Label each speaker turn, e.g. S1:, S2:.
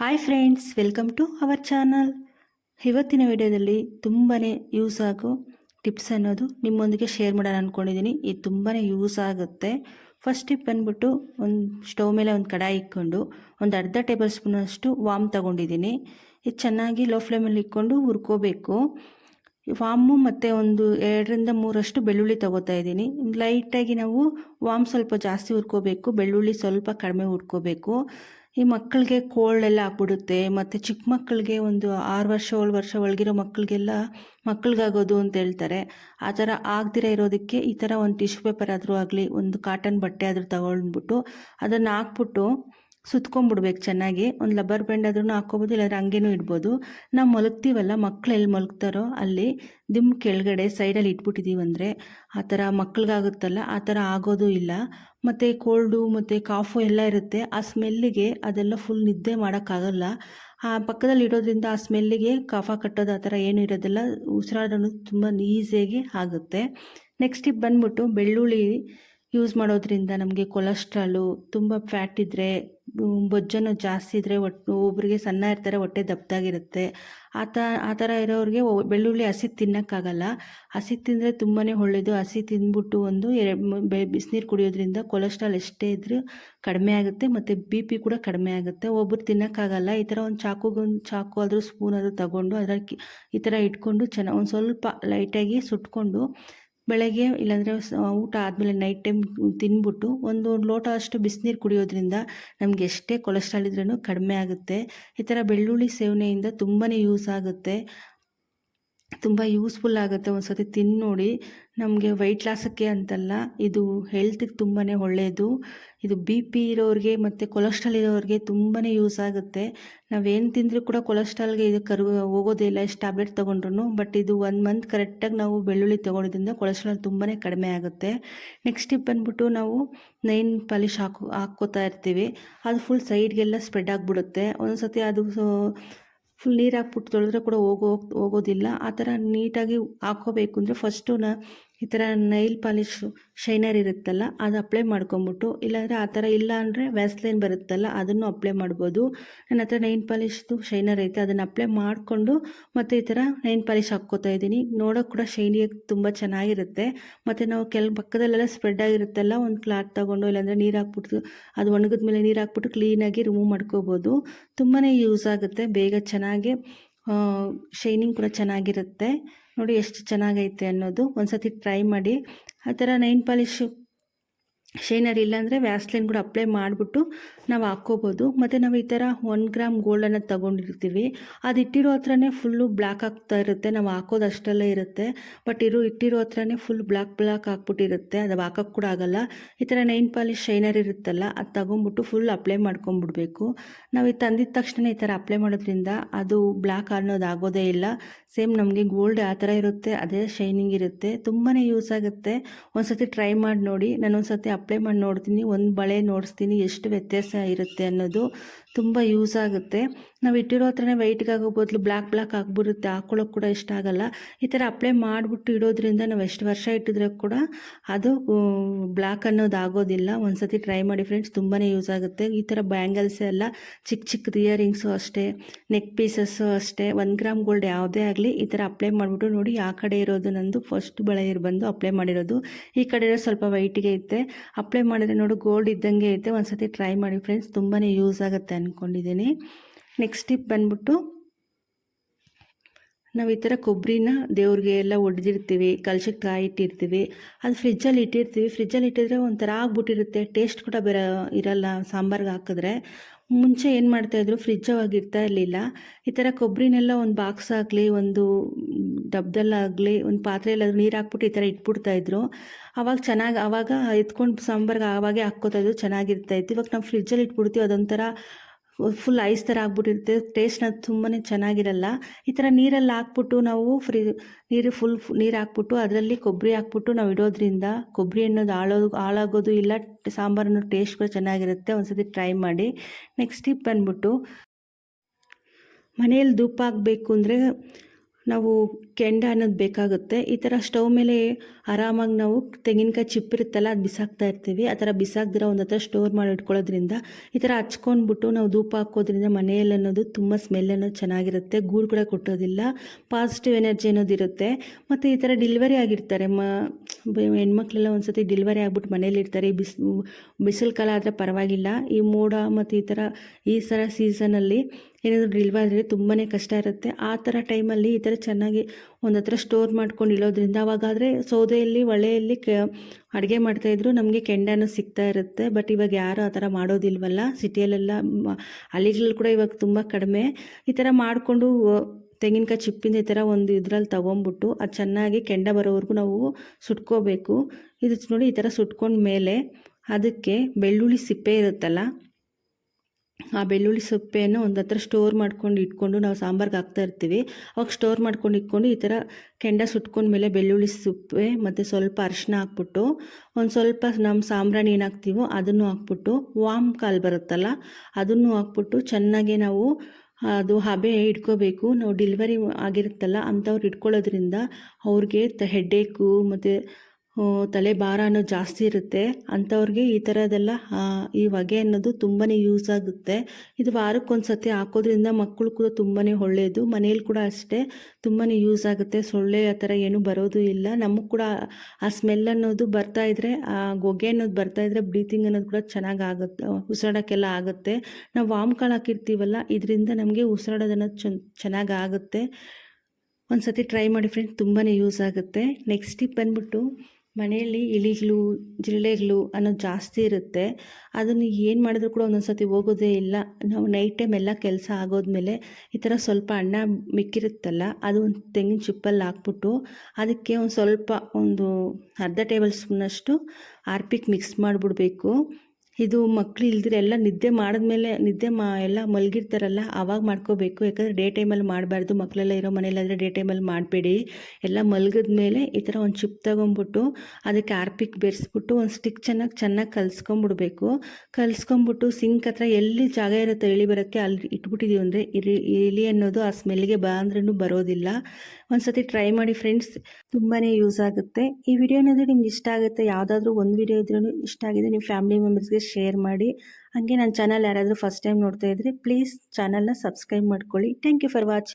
S1: Hi friends welcome to our channel ಇವತ್ತಿನ ವಿಡಿಯೋದಲ್ಲಿ ತುಂಬಾ ಯೂಸ್ ಆಗೋ ಟಿಪ್ಸ್ ಅನ್ನೋದು ನಿಮ್ಮೊಂದಿಗೆ ಶೇರ್ ಮಾಡೋಣ ಅಂದ್ಕೊಂಡಿದ್ದೀನಿ ಇದು ತುಂಬಾ ಯೂಸ್ ಆಗುತ್ತೆ. ಫಸ್ಟ್ ಟಿಪ್ ಬಂದ್ಬಿಟ್ಟು ಒಂದು ಸ್ಟವ್ ಮೇಲೆ ಒಂದು ಕಡಾಯಿ ಇಕ್ಕೊಂಡು ಒಂದು ಅರ್ಧ ಟೇಬಲ್ ಸ್ಪೂನಷ್ಟು ವಾಮ್ ತಗೊಂಡಿದ್ದೀನಿ ಇದು ಚೆನ್ನಾಗಿ ಲೋ ಫ್ಲೇಮಲ್ಲಿ ಇಕ್ಕೊಂಡು ಹುರ್ಕೋಬೇಕು. ವಾಮು ಮತ್ತು ಒಂದು ಎರಡರಿಂದ ಮೂರಷ್ಟು ಬೆಳ್ಳುಳ್ಳಿ ತಗೋತಾ ಇದ್ದೀನಿ. ಲೈಟಾಗಿ ನಾವು ವಾಮ್ ಸ್ವಲ್ಪ ಜಾಸ್ತಿ ಹುರ್ಕೋಬೇಕು, ಬೆಳ್ಳುಳ್ಳಿ ಸ್ವಲ್ಪ ಕಡಿಮೆ ಹುರ್ಕೋಬೇಕು. ಈ ಮಕ್ಕಳಿಗೆ ಕೋಲ್ಡ್ ಎಲ್ಲ ಆಗ್ಬಿಡುತ್ತೆ. ಮತ್ತು ಚಿಕ್ಕ ಮಕ್ಕಳಿಗೆ ಒಂದು ಆರು ವರ್ಷ, ಏಳು ವರ್ಷ ಒಳಗಿರೋ ಮಕ್ಕಳಿಗೆಲ್ಲ ಮಕ್ಕಳಿಗಾಗೋದು ಅಂತ ಹೇಳ್ತಾರೆ. ಆ ಥರ ಆಗದಿರ ಇರೋದಕ್ಕೆ ಈ ಥರ ಒಂದು ಟಿಶ್ಯೂ ಪೇಪರ್ ಆದರೂ ಆಗಲಿ, ಒಂದು ಕಾಟನ್ ಬಟ್ಟೆ ಆದರೂ ತಗೊಂಡ್ಬಿಟ್ಟು ಅದನ್ನು ಹಾಕ್ಬಿಟ್ಟು ಸುತ್ಕೊಂಡ್ಬಿಡ್ಬೇಕು ಚೆನ್ನಾಗಿ. ಒಂದು ಲಬ್ಬರ್ ಬ್ಯಾಂಡ್ ಆದ್ರೂ ಹಾಕ್ಕೋಬೋದು, ಇಲ್ಲಾಂದ್ರೆ ಹಂಗೇನೂ ಇಡ್ಬೋದು. ನಾವು ಮಲಗ್ತೀವಲ್ಲ, ಮಕ್ಳು ಎಲ್ಲಿ ಮಲಗ್ತಾರೋ ಅಲ್ಲಿ ದಿಮ್ ಕೆಳಗಡೆ ಸೈಡಲ್ಲಿ ಇಟ್ಬಿಟ್ಟಿದ್ದೀವಿ ಅಂದರೆ ಆ ಥರ ಮಕ್ಳಿಗಾಗುತ್ತಲ್ಲ, ಆ ಥರ ಆಗೋದು ಇಲ್ಲ. ಮತ್ತು ಕೋಲ್ಡು ಮತ್ತು ಕಾಫು ಎಲ್ಲ ಇರುತ್ತೆ. ಆ ಸ್ಮೆಲ್ಲಿಗೆ ಅದೆಲ್ಲ ಫುಲ್ ನಿದ್ದೆ ಮಾಡೋಕ್ಕಾಗಲ್ಲ. ಆ ಪಕ್ಕದಲ್ಲಿ ಇಡೋದ್ರಿಂದ ಆ ಸ್ಮೆಲ್ಲಿಗೆ ಕಫ ಕಟ್ಟೋದು ಆ ಥರ ಏನೂ ಇರೋದಿಲ್ಲ. ಉಸಿರಾಡೋದು ತುಂಬ ಈಸಿಯಾಗಿ ಆಗುತ್ತೆ. ನೆಕ್ಸ್ಟ್ ಟಿಪ್ ಬಂದ್ಬಿಟ್ಟು ಬೆಳ್ಳುಳ್ಳಿ ಯೂಸ್ ಮಾಡೋದ್ರಿಂದ ನಮಗೆ ಕೊಲೆಸ್ಟ್ರಾಲು ತುಂಬ ಫ್ಯಾಟ್ ಇದ್ದರೆ ಬೊಜ್ಜನ್ನು ಜಾಸ್ತಿ ಇದ್ದರೆ ಒಟ್ಟು ಒಬ್ಬರಿಗೆ ಸಣ್ಣ ಇರ್ತಾರೆ ಹೊಟ್ಟೆ ದಪ್ಪದಾಗಿರುತ್ತೆ ಆ ಥರ ಆ ಥರ ಇರೋರಿಗೆ ಬೆಳ್ಳುಳ್ಳಿ ಹಸಿ ತಿನ್ನೋಕ್ಕಾಗಲ್ಲ. ಹಸಿ ತಿಂದರೆ ತುಂಬಾ ಒಳ್ಳೆಯದು ಹಸಿ ತಿಂದ್ಬಿಟ್ಟು ಒಂದು ಎರಡು ಬಿಸಿನೀರು ಕುಡಿಯೋದ್ರಿಂದ ಕೊಲೆಸ್ಟ್ರಾಲ್ ಎಷ್ಟೇ ಇದ್ದರೂ ಕಡಿಮೆ ಆಗುತ್ತೆ ಮತ್ತು ಬಿ ಪಿ ಕೂಡ ಕಡಿಮೆ ಆಗುತ್ತೆ. ಒಬ್ಬರು ತಿನ್ನೋಕ್ಕಾಗಲ್ಲ. ಈ ಥರ ಒಂದು ಚಾಕುಗೊಂದು ಚಾಕು ಆದರೂ ಸ್ಪೂನ್ ಆದರೂ ತಗೊಂಡು ಅದಕ್ಕೆ ಈ ಥರ ಇಟ್ಕೊಂಡು ಚೆನ್ನಾಗಿ ಒಂದು ಸ್ವಲ್ಪ ಲೈಟಾಗಿ ಸುಟ್ಕೊಂಡು ಬೆಳಗ್ಗೆ ಇಲ್ಲಾಂದರೆ ಊಟ ಆದಮೇಲೆ ನೈಟ್ ಟೈಮ್ ತಿಂದ್ಬಿಟ್ಟು ಒಂದು ಲೋಟ ಅಷ್ಟು ಬಿಸಿನೀರು ಕುಡಿಯೋದ್ರಿಂದ ನಮಗೆ ಎಷ್ಟೇ ಕೊಲೆಸ್ಟ್ರಾಲ್ ಇದ್ರೂ ಕಡಿಮೆ ಆಗುತ್ತೆ. ಈ ಥರ ಬೆಳ್ಳುಳ್ಳಿ ಸೇವನೆಯಿಂದ ತುಂಬಾ ಯೂಸ್ ಆಗುತ್ತೆ. ತುಂಬ ಯೂಸ್ಫುಲ್ ಆಗುತ್ತೆ ಒಂದು ಸತಿ ತಿಂದು ನೋಡಿ. ನಮಗೆ ವೈಟ್ ಲಾಸಕ್ಕೆ ಅಂತಲ್ಲ, ಇದು ಹೆಲ್ತಿಗೆ ತುಂಬಾ ಒಳ್ಳೆಯದು ಇದು ಬಿ ಪಿ ಇರೋರಿಗೆ ಮತ್ತು ಕೊಲೆಸ್ಟ್ರಾಲ್ ಇರೋರಿಗೆ ತುಂಬಾ ಯೂಸ್ ಆಗುತ್ತೆ. ನಾವೇನು ತಿಂದರೂ ಕೂಡ ಕೊಲೆಸ್ಟ್ರಾಲ್ಗೆ ಇದು ಕರು ಹೋಗೋದಿಲ್ಲ ಎಷ್ಟು ಟ್ಯಾಬ್ಲೆಟ್ ತೊಗೊಂಡ್ರು ಬಟ್ ಇದು ಒನ್ ಮಂತ್ ಕರೆಕ್ಟಾಗಿ ನಾವು ಬೆಳ್ಳುಳ್ಳಿ ತೊಗೊಳೋದ್ರಿಂದ ಕೊಲೆಸ್ಟ್ರಾಲ್ ತುಂಬಾ ಕಡಿಮೆ ಆಗುತ್ತೆ. ನೆಕ್ಸ್ಟ್ ಟಿಪ್ ಬಂದ್ಬಿಟ್ಟು ನಾವು ನೈನ್ ಪಾಲಿಷ್ ಹಾಕೋ, ಹಾಕ್ಕೋತಾ ಇರ್ತೀವಿ. ಅದು ಫುಲ್ ಸೈಡ್ಗೆಲ್ಲ ಸ್ಪ್ರೆಡ್ ಆಗಿಬಿಡುತ್ತೆ. ಒಂದು ಸತಿ ಅದು ಫುಲ್ ನೀರು ಹಾಕ್ಬಿಟ್ಟು ತೊಳೆದ್ರೆ ಕೂಡ ಹೋಗೋ ಹೋಗೋದಿಲ್ಲ. ಆ ಥರ ನೀಟಾಗಿ ಹಾಕ್ಕೋಬೇಕು ಅಂದರೆ ಫಸ್ಟು ಈ ಥರ ನೈಲ್ ಪಾಲಿಶು ಶೈನರ್ ಇರುತ್ತಲ್ಲ, ಅದು ಅಪ್ಲೈ ಮಾಡ್ಕೊಂಬಿಟ್ಟು ಇಲ್ಲಾಂದರೆ ಆ ಥರ ಇಲ್ಲ ಅಂದರೆ ವ್ಯಾಸ್ಲೈನ್ ಬರುತ್ತಲ್ಲ, ಅದನ್ನು ಅಪ್ಲೈ ಮಾಡ್ಬೋದು. ನನ್ನ ಹತ್ರ ನೈನ್ ಪಾಲಿಶ್ದು ಶೈನರ್ ಐತೆ, ಅದನ್ನು ಅಪ್ಲೈ ಮಾಡಿಕೊಂಡು ಮತ್ತು ಈ ಥರ ನೈನ್ ಪಾಲಿಶ್ ಹಾಕ್ಕೋತಾ ಇದ್ದೀನಿ. ನೋಡೋಕೆ ಕೂಡ ಶೈನಿಯಾಗಿ ತುಂಬ ಚೆನ್ನಾಗಿರುತ್ತೆ. ಮತ್ತು ನಾವು ಕೆಲ, ಪಕ್ಕದಲ್ಲೆಲ್ಲ ಸ್ಪ್ರೆಡ್ ಆಗಿರುತ್ತಲ್ಲ, ಒಂದು ಕ್ಲಾತ್ ತೊಗೊಂಡು, ಇಲ್ಲಾಂದರೆ ನೀರು ಹಾಕ್ಬಿಟ್ಟು, ಅದು ಒಣಗಿದ ಮೇಲೆ ನೀರು ಹಾಕ್ಬಿಟ್ಟು ಕ್ಲೀನಾಗಿ ರಿಮೂವ್ ಮಾಡ್ಕೋಬೋದು. ತುಂಬಾ ಯೂಸ್ ಆಗುತ್ತೆ, ಬೇಗ ಚೆನ್ನಾಗಿ. ಶೈನಿಂಗ್ ಕೂಡ ಚೆನ್ನಾಗಿರುತ್ತೆ. ನೋಡಿ ಎಷ್ಟು ಚೆನ್ನಾಗೈತೆ ಅನ್ನೋದು ಒಂದು ಸತಿ ಟ್ರೈ ಮಾಡಿ. ಆ ಥರ ನೈನ್ ಪಾಲಿಶು ಶೈನರ್ ಇಲ್ಲಾಂದರೆ ವ್ಯಾಸ್ಲೈನ್ ಕೂಡ ಅಪ್ಲೈ ಮಾಡಿಬಿಟ್ಟು ನಾವು ಹಾಕ್ಕೋಬೋದು. ಮತ್ತು ನಾವು ಈ ಥರ ಒನ್ ಗ್ರಾಮ್ ಗೋಲ್ಡನ್ನು ತೊಗೊಂಡಿರ್ತೀವಿ. ಅದು ಇಟ್ಟಿರೋ ಹತ್ರನೇ ಫುಲ್ಲು ಬ್ಲ್ಯಾಕ್ ಆಗ್ತಾ ಇರುತ್ತೆ. ನಾವು ಹಾಕೋದು ಅಷ್ಟೆಲ್ಲ ಇರುತ್ತೆ. ಬಟ್ ಇರೋ, ಇಟ್ಟಿರೋ ಹತ್ರನೇ ಫುಲ್ ಬ್ಲ್ಯಾಕ್ ಬ್ಲ್ಯಾಕ್ ಹಾಕ್ಬಿಟ್ಟಿರುತ್ತೆ ಅದು ಹಾಕೋಕ್ಕೆ ಕೂಡ ಆಗೋಲ್ಲ. ಈ ಥರ ನೈನ್ ಪಾಲಿಶ್ ಶೈನರ್ ಇರುತ್ತಲ್ಲ, ಅದು ತಗೊಂಬಿಟ್ಟು ಫುಲ್ ಅಪ್ಲೈ ಮಾಡ್ಕೊಂಬಿಡ್ಬೇಕು. ನಾವು ಇದು ತಂದಿದ ತಕ್ಷಣ ಈ ಥರ ಅಪ್ಲೈ ಮಾಡೋದ್ರಿಂದ ಅದು ಬ್ಲ್ಯಾಕ್ ಅನ್ನೋದು ಆಗೋದೇ ಇಲ್ಲ. ಸೇಮ್ ನಮಗೆ ಗೋಲ್ಡ್ ಆ ಥರ ಇರುತ್ತೆ. ಅದೇ ಶೈನಿಂಗ್ ಇರುತ್ತೆ. ತುಂಬಾ ಯೂಸ್ ಆಗುತ್ತೆ. ಒಂದು ಸತಿ ಟ್ರೈ ಮಾಡಿ ನೋಡಿ. ನಾನು ಒಂದು ಅಪ್ಲೈ ಮಾಡಿ ನೋಡ್ತೀನಿ ಒಂದು ಬಳೆ ನೋಡಿಸ್ತೀನಿ ಎಷ್ಟು ವ್ಯತ್ಯಾಸ ಇರುತ್ತೆ ಅನ್ನೋದು ತುಂಬ ಯೂಸ್ ಆಗುತ್ತೆ. ನಾವು ಇಟ್ಟಿರೋ ಹತ್ರನೇ ವೈಟ್ಗೆ ಆಗೋ ಬದಲು ಬ್ಲ್ಯಾಕ್ ಬ್ಲ್ಯಾಕ್ ಆಗಿಬಿಡುತ್ತೆ. ಹಾಕ್ಕೊಳ್ಳೋಕೆ ಕೂಡ ಇಷ್ಟ ಆಗಲ್ಲ. ಈ ಥರ ಅಪ್ಲೈ ಮಾಡಿಬಿಟ್ಟು ಇಡೋದ್ರಿಂದ ನಾವು ಎಷ್ಟು ವರ್ಷ ಇಟ್ಟಿದ್ರೆ ಕೂಡ ಅದು ಬ್ಲ್ಯಾಕ್ ಅನ್ನೋದು ಆಗೋದಿಲ್ಲ. ಒಂದು ಸತಿ ಟ್ರೈ ಮಾಡಿ ಫ್ರೆಂಡ್ಸ್ ತುಂಬಾ ಯೂಸ್ ಆಗುತ್ತೆ. ಈ ಥರ ಬ್ಯಾಂಗಲ್ಸ್ ಎಲ್ಲ ಚಿಕ್ಕ ಚಿಕ್ಕದು ಇಯರಿಂಗ್ಸು ಅಷ್ಟೇ ನೆಕ್ ಪೀಸಸ್ಸು ಅಷ್ಟೇ, ಒಂದು ಗ್ರಾಮ್ ಗೋಲ್ಡ್ ಯಾವುದೇ ಆಗಲಿ ಈ ಥರ ಅಪ್ಲೈ ಮಾಡಿಬಿಟ್ಟು ನೋಡಿ ಆ ಕಡೆ ಇರೋದು ನಂದು ಫಸ್ಟ್ ಬಳೆ ಬಂದು ಅಪ್ಲೈ ಮಾಡಿರೋದು. ಈ ಕಡೆ ಇರೋ ಸ್ವಲ್ಪ ವೈಟಿಗೆ ಐತೆ ಅಪ್ಲೈ ಮಾಡಿದ್ರೆ ನೋಡು ಗೋಲ್ಡ್ ಇದ್ದಂಗೆ ಐತೆ ಒಂದು ಸತಿ ಟ್ರೈ ಮಾಡಿ ಫ್ರೆಂಡ್ಸ್ ತುಂಬಾ ಯೂಸ್ ಆಗುತ್ತೆ ಅಂದ್ಕೊಂಡಿದ್ದೀನಿ ನೆಕ್ಸ್ಟ್ ಟಿಪ್ ಬಂದ್ಬಿಟ್ಟು ನಾವು ಈ ಥರ ಕೊಬ್ಬರಿನ ದೇವ್ರಿಗೆ ಎಲ್ಲ ಒಡೆದಿರ್ತೀವಿ ಕಲ್ಸಕ್ಕೆ ಕಾಯಿ ಇಟ್ಟಿರ್ತೀವಿ. ಅದು ಫ್ರಿಜ್ಜಲ್ಲಿ ಇಟ್ಟಿರ್ತೀವಿ. ಫ್ರಿಜ್ಜಲ್ಲಿ ಇಟ್ಟಿದ್ರೆ ಒಂಥರ ಆಗ್ಬಿಟ್ಟಿರುತ್ತೆ. ಟೇಸ್ಟ್ ಕೂಡ ಬೇರೆ ಇರಲ್ಲ ಸಾಂಬಾರ್ಗೆ ಹಾಕಿದ್ರೆ. ಮುಂಚೆ ಏನು ಮಾಡ್ತಾಯಿದ್ರು ಫ್ರಿಜ್ ಇರ್ತಾ ಇರಲಿಲ್ಲ. ಈ ಥರ ಕೊಬ್ಬರಿನೆಲ್ಲ ಒಂದು ಬಾಕ್ಸ್ ಆಗಲಿ, ಒಂದು ಡಬ್ದಲ್ಲಾಗಲಿ ಒಂದು ಪಾತ್ರೆಯಲ್ಲಾದರೂ ನೀರು ಹಾಕ್ಬಿಟ್ಟು ಈ ಥರ ಇಟ್ಬಿಡ್ತಾಯಿದ್ರು ಆವಾಗ ಚೆನ್ನಾಗಿ ಆವಾಗ ಎತ್ಕೊಂಡು ಸಾಂಬಾರ್ಗೆ ಆವಾಗೇ ಹಾಕ್ಕೋತಾಯಿದ್ರು ಚೆನ್ನಾಗಿರ್ತಾಯಿತ್ತು ಇವಾಗ ನಾವು ಫ್ರಿಜ್ಜಲ್ಲಿ ಇಟ್ಬಿಡ್ತೀವಿ, ಅದೊಂಥರ ಫುಲ್ ಐಸ್ ಥರ ಆಗ್ಬಿಟ್ಟಿರುತ್ತೆ. ಟೇಸ್ಟ್ನ ತುಂಬಾ ಚೆನ್ನಾಗಿರಲ್ಲ. ಈ ಥರ ನೀರಲ್ಲಿ ಹಾಕ್ಬಿಟ್ಟು ನಾವು ಫ್ರಿ ನೀರು ಫುಲ್ ನೀರು ಹಾಕ್ಬಿಟ್ಟು ಅದರಲ್ಲಿ ಕೊಬ್ಬರಿ ಹಾಕ್ಬಿಟ್ಟು ನಾವು ಇಡೋದ್ರಿಂದ ಕೊಬ್ಬರಿ ಅನ್ನೋದು ಹಾಳೋದು ಹಾಳಾಗೋದು ಇಲ್ಲ ಸಾಂಬಾರನ್ನು ಟೇಸ್ಟ್ ಕೂಡ ಚೆನ್ನಾಗಿರುತ್ತೆ. ಒಂದ್ಸತಿ ಟ್ರೈ ಮಾಡಿ. ನೆಕ್ಸ್ಟ್ ಟಿಪ್ ಬಂದ್ಬಿಟ್ಟು ಮನೆಯಲ್ಲಿ ಧೂಪ ಹಾಕಬೇಕು ಅಂದರೆ ನಾವು ಕೆಂಡ ಅನ್ನೋದು ಬೇಕಾಗುತ್ತೆ. ಈ ಥರ ಸ್ಟವ್ ಮೇಲೆ ಆರಾಮಾಗಿ ನಾವು ತೆಂಗಿನಕಾಯಿ ಚಿಪ್ಪಿರುತ್ತಲ್ಲ ಅದು ಬಿಸಾಕ್ತಾ ಇರ್ತೀವಿ. ಆ ಥರ ಬಿಸಾಕ್ದಿರೋ ಒಂದು ಹತ್ರ ಸ್ಟೋರ್ ಮಾಡಿ ಇಟ್ಕೊಳ್ಳೋದ್ರಿಂದ ಈ ಥರ ಹಚ್ಕೊಂಡ್ಬಿಟ್ಟು ನಾವು ಧೂಪ ಹಾಕೋದ್ರಿಂದ ಮನೆಯಲ್ಲಿ ಅನ್ನೋದು ತುಂಬ ಸ್ಮೆಲ್ ಅನ್ನೋದು ಚೆನ್ನಾಗಿರುತ್ತೆ. ಗೂಡು ಕೂಡ ಕೊಟ್ಟೋದಿಲ್ಲ. ಪಾಸಿಟಿವ್ ಎನರ್ಜಿ ಅನ್ನೋದು ಇರುತ್ತೆ. ಮತ್ತು ಈ ಥರ ಡೆಲಿವರಿ ಆಗಿರ್ತಾರೆ. ಮ ಹೆಣ್ಮಕ್ಳೆಲ್ಲ ಒಂದು ಸತಿ ಡೆಲಿವರಿ ಆಗ್ಬಿಟ್ಟು ಮನೇಲಿ ಇರ್ತಾರೆ. ಈ ಬಿಸ್, ಬಿಸಿಲು ಕಾಲ ಆದರೆ ಪರವಾಗಿಲ್ಲ. ಈ ಮೋಡ ಮತ್ತು ಈ ಥರ ಈ ಥರ ಸೀಸನಲ್ಲಿ ಏನಾದರೂ ಇಲ್ವಾದರೆ ತುಂಬಾ ಕಷ್ಟ ಇರುತ್ತೆ. ಆ ಥರ ಟೈಮಲ್ಲಿ ಈ ಥರ ಚೆನ್ನಾಗಿ ಒಂದು ಹತ್ರ ಸ್ಟೋರ್ ಮಾಡ್ಕೊಂಡು ಇಡೋದ್ರಿಂದ ಅವಾಗಾದರೆ ಸೌದೆಯಲ್ಲಿ, ಒಲೆಯಲ್ಲಿ ಕ, ಅಡುಗೆ ಮಾಡ್ತಾಯಿದ್ರು ನಮಗೆ ಕೆಂಡನೂ ಸಿಗ್ತಾ ಇರುತ್ತೆ. ಬಟ್ ಇವಾಗ ಯಾರು ಆ ಥರ ಮಾಡೋದಿಲ್ವಲ್ಲ. ಸಿಟಿಯಲ್ಲೆಲ್ಲ ಹಳ್ಳಿಗಳಲ್ಲಿ ಕೂಡ ಇವಾಗ ತುಂಬ ಕಡಿಮೆ. ಈ ಥರ ಮಾಡಿಕೊಂಡು ತೆಂಗಿನಕಾಯಿ ಚಿಪ್ಪಿಂದ ಈ ಥರ ಒಂದು ಇದ್ರಲ್ಲಿ ತೊಗೊಂಬಿಟ್ಟು ಅದು ಚೆನ್ನಾಗಿ ಕೆಂಡ ಬರೋವರೆಗೂ ನಾವು ಸುಟ್ಕೋಬೇಕು. ಇದು ನೋಡಿ ಈ ಥರ ಸುಟ್ಕೊಂಡ ಮೇಲೆ ಅದಕ್ಕೆ ಬೆಳ್ಳುಳ್ಳಿ ಸಿಪ್ಪೆ ಇರುತ್ತಲ್ಲ ಆ ಬೆಳ್ಳುಳ್ಳಿ ಸೊಪ್ಪೆಯನ್ನು ಒಂದು ಹತ್ರ ಸ್ಟೋರ್ ಮಾಡ್ಕೊಂಡು ಇಟ್ಕೊಂಡು ನಾವು ಸಾಂಬಾರ್ಗೆ ಹಾಕ್ತಾ ಇರ್ತೀವಿ. ಅವಾಗ ಸ್ಟೋರ್ ಮಾಡ್ಕೊಂಡು ಇಟ್ಕೊಂಡು ಈ ಥರ ಕೆಂಡ ಸುಟ್ಕೊಂಡ್ಮೇಲೆ ಬೆಳ್ಳುಳ್ಳಿ ಸೊಪ್ಪೆ ಮತ್ತು ಸ್ವಲ್ಪ ಅರಿಶಿನ ಹಾಕ್ಬಿಟ್ಟು, ಒಂದು ಸ್ವಲ್ಪ ನಮ್ಮ ಸಾಂಬ್ರಾಣಿ ಏನು ಹಾಕ್ತೀವೋ ಅದನ್ನು ಹಾಕ್ಬಿಟ್ಟು, ವಾಮ್ ಕಾಲು ಬರುತ್ತಲ್ಲ ಅದನ್ನು ಹಾಕ್ಬಿಟ್ಟು ಚೆನ್ನಾಗಿ ನಾವು ಅದು ಹಬೆ ಇಟ್ಕೋಬೇಕು. ನಾವು ಡಿಲ್ವರಿ ಆಗಿರುತ್ತಲ್ಲ ಅಂಥವ್ರು ಇಟ್ಕೊಳ್ಳೋದ್ರಿಂದ ಅವ್ರಿಗೆ ತ ಹೆಡ್ಡೇಕು ಮತ್ತು ತಲೆ ಅನ್ನೋ ಜಾಸ್ತಿ ಇರುತ್ತೆ. ಅಂಥವ್ರಿಗೆ ಈ ಥರದೆಲ್ಲ ಈ ಹೊಗೆ ಅನ್ನೋದು ತುಂಬಾ ಯೂಸ್ ಆಗುತ್ತೆ. ಇದು ವಾರಕ್ಕೊಂದು ಸತಿ ಹಾಕೋದ್ರಿಂದ ಮಕ್ಕಳು ಕೂಡ ತುಂಬಾ ಒಳ್ಳೆಯದು ಮನೇಲಿ ಕೂಡ ಅಷ್ಟೇ ತುಂಬಾ ಯೂಸ್ ಆಗುತ್ತೆ. ಸೊಳ್ಳೆ ಆ ಥರ ಏನೂ ಬರೋದು ಇಲ್ಲ. ನಮಗೆ ಕೂಡ ಆ ಸ್ಮೆಲ್ ಅನ್ನೋದು ಬರ್ತಾ ಇದ್ರೆ, ಆ ಹೊಗೆ ಅನ್ನೋದು ಬರ್ತಾ ಇದ್ರೆ ಬ್ರೀತಿಂಗ್ ಅನ್ನೋದು ಕೂಡ ಚೆನ್ನಾಗಿ ಆಗುತ್ತೆ ಉಸಿರಾಡೋಕ್ಕೆಲ್ಲ ಆಗುತ್ತೆ. ನಾವು ವಾಮ್ ಕಾಳು ಹಾಕಿರ್ತೀವಲ್ಲ, ಇದರಿಂದ ನಮಗೆ ಉಸಿರಾಡೋದು ಅನ್ನೋದು ಚೆನ್ನ ಚೆನ್ನಾಗಿ ಆಗುತ್ತೆ. ಒಂದು ಸತಿ ಟ್ರೈ ಮಾಡಿ ಫ್ರೆಂಡ್ ತುಂಬಾ ಯೂಸ್ ಆಗುತ್ತೆ. ನೆಕ್ಸ್ಟ್ ಟಿಪ್ ಬಂದ್ಬಿಟ್ಟು ಮನೆಯಲ್ಲಿ ಇಲಿಗಳು ಜಿರಳೆಗಳು ಅನ್ನೋದು ಜಾಸ್ತಿ ಇರುತ್ತೆ. ಅದನ್ನು ಏನು ಮಾಡಿದ್ರು ಕೂಡ ಒಂದೊಂದು ಸತಿ ಹೋಗೋದೇ ಇಲ್ಲ. ನಾವು ನೈಟ್ ಟೈಮ್ ಎಲ್ಲ ಕೆಲಸ ಆಗೋದ್ಮೇಲೆ ಈ ಥರ ಸ್ವಲ್ಪ ಅನ್ನ ಮಿಕ್ಕಿರುತ್ತಲ್ಲ, ಅದು ಒಂದು ತೆಂಗಿನ ಚಿಪ್ಪಲ್ಲಿ ಹಾಕ್ಬಿಟ್ಟು ಅದಕ್ಕೆ ಒಂದು ಸ್ವಲ್ಪ ಒಂದು ಅರ್ಧ ಟೇಬಲ್ ಸ್ಪೂನಷ್ಟು ಆರ್ಪಿಕ್ ಮಿಕ್ಸ್ ಮಾಡಿಬಿಡ್ಬೇಕು. ಇದು ಮಕ್ಳು ಇಲ್ದಿರ ಎಲ್ಲ ನಿದ್ದೆ ಮಾಡಿದ್ಮೇಲೆ ನಿದ್ದೆ ಮಾ, ಎಲ್ಲ ಮಲಗಿರ್ತಾರಲ್ಲ ಆವಾಗ ಮಾಡ್ಕೋಬೇಕು. ಯಾಕಂದರೆ ಡೇ ಟೈಮಲ್ಲಿ ಮಾಡಬಾರ್ದು. ಮಕ್ಕಳೆಲ್ಲ ಇರೋ ಮನೇಲಾದರೆ ಡೇ ಟೈಮಲ್ಲಿ ಮಾಡಬೇಡಿ. ಎಲ್ಲ ಮಲಗಿದ ಮೇಲೆ ಈ ಥರ ಒಂದು ಚಿಪ್ ತಗೊಂಬಿಟ್ಟು ಅದಕ್ಕೆ ಆರ್ಪಿಕ್ ಬೆರೆಸ್ಬಿಟ್ಟು ಒಂದು ಸ್ಟಿಕ್ ಚೆನ್ನಾಗಿ ಚೆನ್ನಾಗಿ ಕಲಿಸ್ಕೊಂಬಿಡ್ಬೇಕು. ಕಲಿಸ್ಕೊಂಬಿಟ್ಟು ಸಿಂಕ್ ಹತ್ರ ಎಲ್ಲಿ ಜಾಗ ಇರುತ್ತೆ ಇಳಿ ಬರೋಕ್ಕೆ ಅಲ್ಲಿ ಇಟ್ಬಿಟ್ಟಿದ್ದೀವಿ ಅಂದರೆ ಇಲಿ ಇಲಿ ಅನ್ನೋದು ಆ ಸ್ಮೆಲ್ಗೆ ಬಾ ಅಂದ್ರೂ ಬರೋದಿಲ್ಲ. ಒಂದು ಸತಿ ಟ್ರೈ ಮಾಡಿ ಫ್ರೆಂಡ್ಸ್ ತುಂಬಾ ಯೂಸ್ ಆಗುತ್ತೆ. ಈ ವಿಡಿಯೋ ಅನ್ನೋದು ನಿಮ್ಗೆ ಇಷ್ಟ ಆಗುತ್ತೆ, ಯಾವುದಾದ್ರೂ ಒಂದು ವಿಡಿಯೋ ಇದ್ರೂ ಇಷ್ಟ ಆಗಿದೆ ನಿಮ್ಮ ಫ್ಯಾಮಿಲಿ ಮೆಂಬರ್ಸ್ಗೆ ಶೇರ್ ಮಾಡಿ. ಹಾಗೆ ನನ್ನ ಚಾನಲ್ ಯಾರಾದರೂ ಫಸ್ಟ್ ಟೈಮ್ ನೋಡ್ತಾ ಇದ್ದರೆ ಪ್ಲೀಸ್ ಚಾನಲ್ನ ಸಬ್ಸ್ಕ್ರೈಬ್ ಮಾಡ್ಕೊಳ್ಳಿ. Thank you for watching